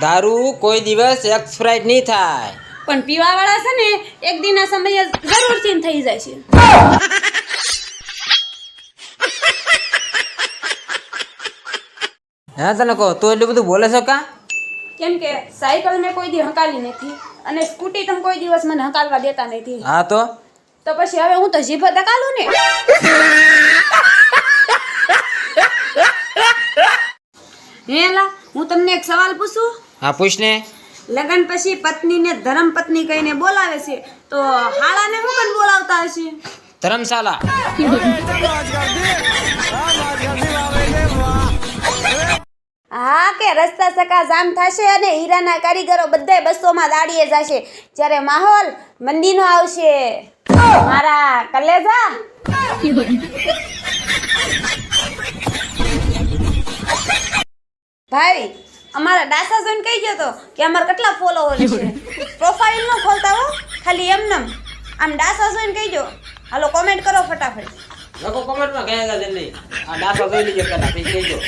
દારૂ કોઈ દિવસ એક્સપ્રાઇટ નહીં થાય. પણ પીવાવાળા છે ને એક દિનના સમયે જરૂર ચીન થઈ જાય છે. હા તને કહો તું એટલું બધું બોલે છો કા? કેમ કે સાયકલ મેં કોઈ દી હંકાલી નથી અને સ્કૂટી તમે કોઈ દિવસ મને હંકાલવા દેતા નથી. હા તો? તો પછી હવે હું તો જીભ હકાલું ને. હેલા હું તમને એક સવાલ પૂછું? હા પૂછ ને. લગ્ન પછી પત્નીને ધર્મ પત્ની કહીને બોલાવે છે તો હાળાને હું પણ બોલાવતા હશે? ધર્મશાલા હા કે રસ્તા સકા જામ થશે અને હીરાના કારીગરો બધા બસોમાં દાડીએ જશે. જ્યારે માહોલ મંદીનો આવશે. મારા કલેજા? ભાઈ અમારા ડાસા જોઈને કહી ગયો તો કે અમારા કેટલા ફોલોવર છે. પ્રોફાઇલ ન ખોલતા હો ખાલી એમનેમ. આમ ડાસા જોઈને કહીજો હાલો કોમેન્ટ કરો ફટાફટ. લોકો કોમેન્ટમાં કહેગા નહીં. આ ડાસા જોઈ લીજો પહેલાં પછી કહેજો